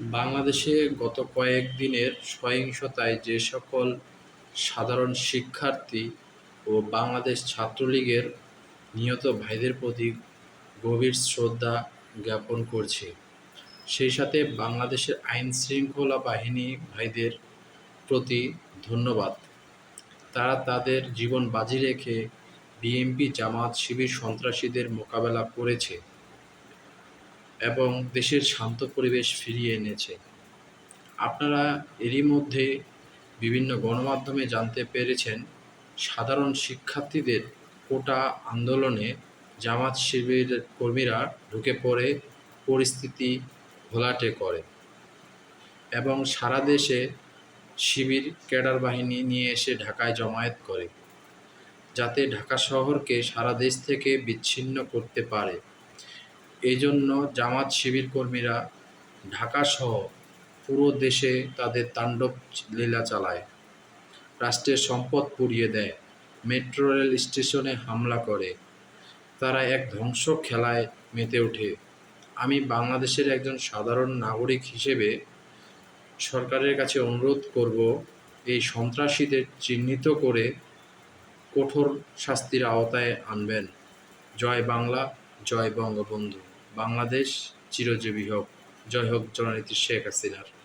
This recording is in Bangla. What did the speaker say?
বাংলাদেশে গত কয়েক দিনের সহিংসতায় যে সকল সাধারণ শিক্ষার্থী ও বাংলাদেশ ছাত্রলীগের নিহত ভাইদের প্রতি গভীর শ্রদ্ধা জ্ঞাপন করছে। সেই সাথে বাংলাদেশের আইন শৃঙ্খলা বাহিনী ভাইদের প্রতি ধন্যবাদ। তারা তাদের জীবন বাজি রেখে বিএনপি জামাত শিবির সন্ত্রাসীদের মোকাবেলা করেছে। এবং দেশের শান্ত পরিবেশ ফিরিয়ে এনেছে। আপনারা এরই মধ্যে বিভিন্ন গণমাধ্যমে জানতে পেরেছেন, সাধারণ শিক্ষার্থীদের কোটা আন্দোলনে জামাত শিবির কর্মীরা ঢুকে পড়ে, পরিস্থিতি ঘোলাটে করে এবং সারা দেশে শিবির ক্যাডার বাহিনী নিয়ে এসে ঢাকায় জমায়েত করে, যাতে ঢাকা শহরকে সারা দেশ থেকে বিচ্ছিন্ন করতে পারে। এই জন্য জামাত শিবির কর্মীরা ঢাকাসহ পুরো দেশে তাদের তাণ্ডব লীলা চালায়। রাষ্ট্রের সম্পদ পুড়িয়ে দেয়। মেট্রো রেল স্টেশনে হামলা করে। তারা এক ধ্বংস খেলায় মেতে ওঠে। আমি বাংলাদেশের একজন সাধারণ নাগরিক হিসেবে সরকারের কাছে অনুরোধ করব এই সন্ত্রাসীদের চিহ্নিত করে কঠোর শাস্তির আওতায় আনবেন। জয় বাংলা, জয় বঙ্গবন্ধু। বাংলাদেশ চিরজীবী হোক। জয় হোক জননেত্রী শেখ হাসিনার।